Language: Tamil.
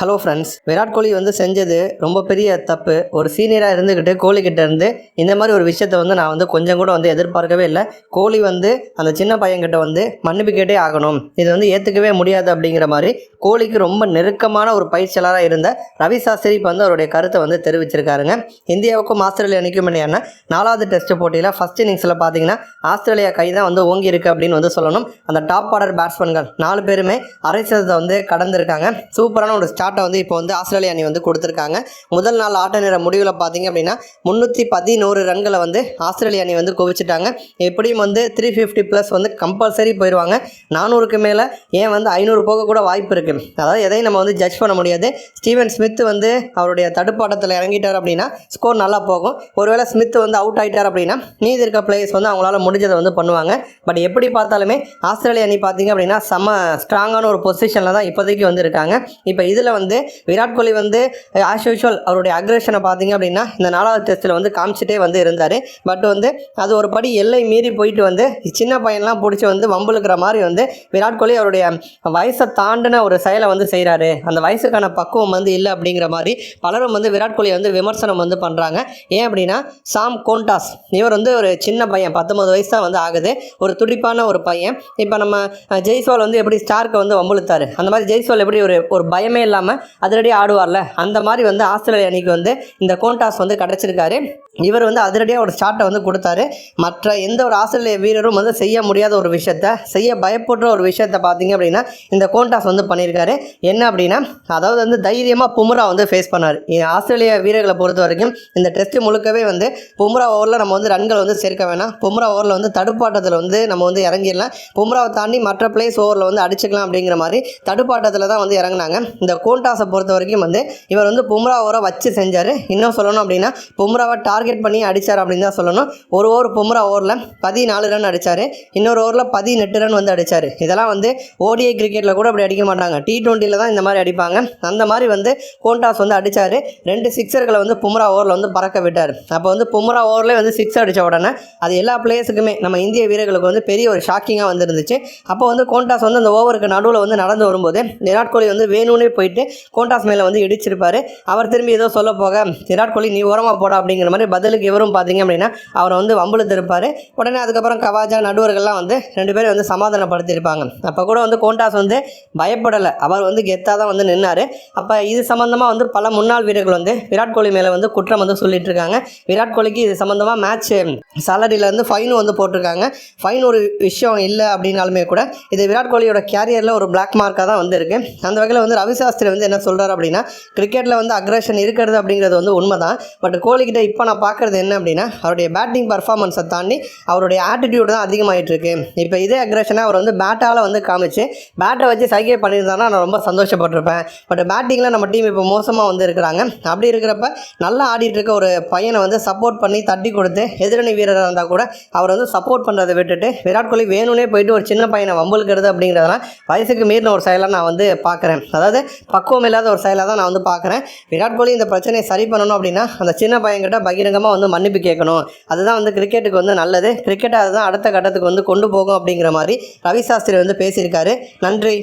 ஹலோ ஃப்ரெண்ட்ஸ் விராட் கோலி வந்து செஞ்சது ரொம்ப பெரிய தப்பு. ஒரு சீனியராக இருந்துக்கிட்டு கோலி கிட்ட இருந்து இந்த மாதிரி ஒரு விஷயத்த வந்து நான் வந்து கொஞ்சம் கூட வந்து எதிர்பார்க்கவே இல்லை. கோலி வந்து அந்த சின்ன பையன்கிட்ட வந்து மன்னிப்பு கேட்டே ஆகணும். இது வந்து ஏற்றுக்கவே முடியாது அப்படிங்கிற மாதிரி கோலிக்கு ரொம்ப நெருக்கமான ஒரு பயிற்சியாளராக இருந்த ரவி சாஸ்திரி இப்போ வந்து அவருடைய கருத்தை வந்து தெரிவிச்சிருக்காருங்க. இந்தியாவுக்கும் ஆஸ்திரேலியா அணிக்கும் இடையான நாலாவது டெஸ்ட் போட்டியில் ஃபஸ்ட் இன்னிங்ஸில் பார்த்தீங்கன்னா ஆஸ்திரேலியா கை தான் வந்து ஓங்கி இருக்குது அப்படின்னு வந்து சொல்லணும். அந்த டாப் ஆர்டர் பேட்ஸ்மேன்கள் நாலு பேருமே அரை சதத்தை வந்து கடந்திருக்காங்க. சூப்பரான ஒரு ஸ்டார்ட்டை வந்து இப்போ வந்து ஆஸ்திரேலியா அணி வந்து கொடுத்துருக்காங்க. முதல் நாள் ஆட்ட நேர முடிவில் பார்த்தீங்க அப்படின்னா முந்நூற்றி பதினோரு ரன்களை வந்து ஆஸ்திரேலிய அணி வந்து குவிச்சிட்டாங்க. எப்படியும் வந்து த்ரீ ஃபிஃப்டி ப்ளஸ் வந்து கம்பல்சரி போயிடுவாங்க. நானூறுக்கு மேலே ஏன் வந்து ஐநூறு போக கூட வாய்ப்பு இருக்குது அதாவது எதையும் நம்ம வந்து ஜட்ஜ் பண்ண முடியாது. ஸ்டீவன் ஸ்மித் வந்து அவருடைய தடுப்பாட்டத்தில் இறங்கிட்டார் அப்படின்னா ஸ்கோர் நல்லா போகும். ஒருவேளை ஸ்மித் வந்து அவுட் ஆகிட்டார் அப்படின்னா மீதி இருக்க பிளேயர்ஸ் வந்து அவங்களால முடிஞ்சதை வந்து பண்ணுவாங்க. பட் எப்படி பார்த்தாலுமே ஆஸ்திரேலிய அணி பார்த்தீங்க அப்படின்னா செம்ம ஸ்ட்ராங்கான ஒரு பொசிஷனில் தான் இப்போதைக்கு வந்து இருக்காங்க. இப்போ இதில் வந்து விராட் கோலி வந்து ஆஸ் யூஷுவல் அவருடைய அக்ரேஷனை பார்த்தீங்க அப்படின்னா இந்த நாலாவது டெஸ்ட்டில் வந்து காமிச்சிட்டே வந்து இருந்தார். பட் வந்து அது ஒரு படி எல்லை மீறி போயிட்டு வந்து சின்ன பையன்லாம் பிடிச்சி வந்து வம்புழுக்கிற மாதிரி வந்து விராட் கோலி அவருடைய வயசை தாண்டின ஒரு செயலை வந்து செய்கிறாரு அந்த வயசுக்கான பக்குவம் வந்து இல்லை அப்படிங்கிற மாதிரி பலரும் வந்து விராட் கோலியை வந்து விமர்சனம் வந்து பண்ணுறாங்க ஏன் அப்படின்னா சாம் கோண்டாஸ் இவர் வந்து ஒரு சின்ன பையன் பத்தொம்பது வயசு தான் வந்து ஆகுது. ஒரு துடிப்பான ஒரு பையன். இப்போ நம்ம ஜெய்ஸ்வால் வந்து எப்படி ஸ்டார்க்கை வந்து வம்புழுத்தார் அந்த மாதிரி ஜெய்ஸ்வால் எப்படி ஒரு ஒரு பயமே இல்லாமல் அதிரடி ஆடுவார்ல? அந்த மாதிரி வந்து ஆஸ்திரேலிய அணிக்கு வந்து இந்த கோண்டாஸ் வந்து கிடச்சிருக்காரு. இவர் வந்து அதிரடியாக ஒரு ஸ்டார்ட்டை வந்து கொடுத்தாரு. மற்ற எந்த ஒரு ஆஸ்திரேலிய வீரரும் வந்து செய்ய முடியாத ஒரு விஷயத்த செய்ய பயப்படுற ஒரு விஷயத்த பார்த்தீங்க அப்படின்னா இந்த கோண்டாஸ் வந்து பண்ணியிருக்காரு. என்ன அப்படின்னா அதாவது வந்து தைரியமாக பும்ரா வந்து ஃபேஸ் பண்ணார். ஆஸ்திரேலிய வீரர்களை பொறுத்த வரைக்கும் இந்த டெஸ்ட் முழுக்கவே வந்து பும்ரா ஓவரில் நம்ம வந்து ரன்கள் வந்து சேர்க்க வேணாம். பும்ரா ஓவரில் வந்து தடுப்பாட்டத்தில் வந்து நம்ம வந்து இறங்கிடலாம். பும்ராவை தாண்டி மற்ற பிளேஸ் ஓவரில் வந்து அடிச்சுக்கலாம் அப்படிங்கிற மாதிரி தடுப்பாட்டத்தில் தான் வந்து இறங்குனாங்க. இந்த கோண்டாஸை பொறுத்த வரைக்கும் வந்து இவர் வந்து பும்ரா ஓவரை வச்சு செஞ்சார். இன்னும் சொல்லணும் அப்படின்னா பும்ராவை டார்கெட் பண்ணி அடித்தார் அப்படின்னு தான் சொல்லணும். ஒரு ஓவர் பும்ரா ஓவரில் பதினாலு ரன் அடித்தார் இன்னொரு ஓவரில் பதினெட்டு ரன் வந்து அடித்தார் இதெல்லாம் வந்து ஓடிஐ கிரிக்கெட்டில் கூட அப்படி அடிக்க மாட்டாங்க. டி ட்வெண்ட்டியில் தான் இந்த மாதிரி அடிப்பாங்க. அந்த மாதிரி வந்து கோண்டாஸ் வந்து அடித்தார் ரெண்டு சிக்ஸர்களை வந்து பும்ரா ஓவரில் வந்து பறக்க விட்டார். அப்போ வந்து பும்ரா ஓவர்லேயே வந்து சிக்ஸ் அடித்த உடனே அது எல்லா பிளேயர்ஸுக்குமே நம்ம இந்திய வீரர்களுக்கு வந்து பெரிய ஒரு ஷாக்கிங்காக வந்துருந்துச்சு. அப்போ வந்து கோண்டாஸ் வந்து அந்த ஓவருக்கு நடுவில் வந்து நடந்து வரும்போது விராட் கோலி வந்து வேணும்னே போயிட்டு கோண்டாஸ் மேலே வந்து இடிச்சிருப்பார். அவர் திரும்பி ஏதோ சொல்ல போக விராட் கோலி நீ ஓரமாக போடா அப்படிங்கிற மாதிரி பதிலுக்கு இவரும் பார்த்தீங்க அப்படின்னா அவரை வந்து வம்புழுத்திருப்பார். உடனே அதுக்கப்புறம் கவாஜா நடுவர்கள்லாம் வந்து ரெண்டு பேரும் வந்து சமாதானப்படுத்தியிருப்பாங்க. அப்போ கூட வந்து கோண்டாஸ் வந்து பயப்படலை. அவர் வந்து கெத்தாக தான் வந்து நின்னார். அப்போ இது சம்மந்தமாக வந்து பல முன்னாள் வீரர்கள் வந்து விராட் கோலி மேலே வந்து குற்றம் வந்து சொல்லிட்டு இருக்காங்க விராட் கோலிக்கு இது சம்மந்தமாக மேட்ச் சேலரியிலேருந்து ஃபைனும் வந்து போட்டிருக்காங்க. ஃபைன் ஒரு விஷயம் இல்லை அப்படின்னாலுமே கூட இது விராட் கோலியோட கேரியரில் ஒரு பிளாக் மார்க்காக தான் வந்துருக்கு. அந்த வகையில் வந்து ரவி சாஸ்திரி வந்து என்ன சொல்கிறார் அப்படின்னா கிரிக்கெட்டில் வந்து அக்ரஷன் இருக்கிறது அப்படிங்கிறது வந்து உண்மை தான் பட் கோலிக்கிட்ட இப்போ நான் பார்க்குறது என்ன அப்படின்னா அவருடைய பேட்டிங் பர்ஃபார்மன்ஸை தாண்டி அவருடைய ஆட்டிடியூட் தான் அதிகமாகிட்டு இருக்கு இப்போ இதே அக்ரஷனாக அவர் வந்து பேட்டால் வந்து காமிச்சு பேட்டை வச்சு சைகை பண்ணியிருந்தானா நான் ரொம்ப சந்தோஷப்பட்டிருப்பேன். பட் பேட்டிங்கில் நம்ம டீம் இப்போ மோசமாக வந்து இருக்கிறாங்க. அப்படி இருக்கிறப்ப நல்லா ஆடிட்டு இருக்க ஒரு பையனை வந்து சப்போர்ட் பண்ணி தட்டி கொடுத்து எதிரணி வீரராக இருந்தால் கூட அவர் வந்து சப்போர்ட் பண்ணுறதை விட்டுட்டு விராட் கோலி வேணும்னே போயிட்டு ஒரு சின்ன பையனை வம்புழுக்கிறது அப்படிங்கிறதெல்லாம் வயசுக்கு மீறின ஒரு செயலாக நான் வந்து பார்க்குறேன். அதாவது பக்குவம் இல்லாத ஒரு செயலாக தான் நான் வந்து பார்க்குறேன். விராட் கோலி இந்த பிரச்சனையை சரி பண்ணணும் அப்படின்னா அந்த சின்ன பையன்கிட்ட பகிரங்கமாக வந்து மன்னிப்பு கேட்கணும். அதுதான் வந்து கிரிக்கெட்டுக்கு வந்து நல்லது. கிரிக்கெட்டை அதுதான் அடுத்த கட்டத்துக்கு வந்து கொண்டு போகும் அப்படிங்கிற மாதிரி ரவி சாஸ்திரி வந்து பேசியிருக்காரு. நன்றி.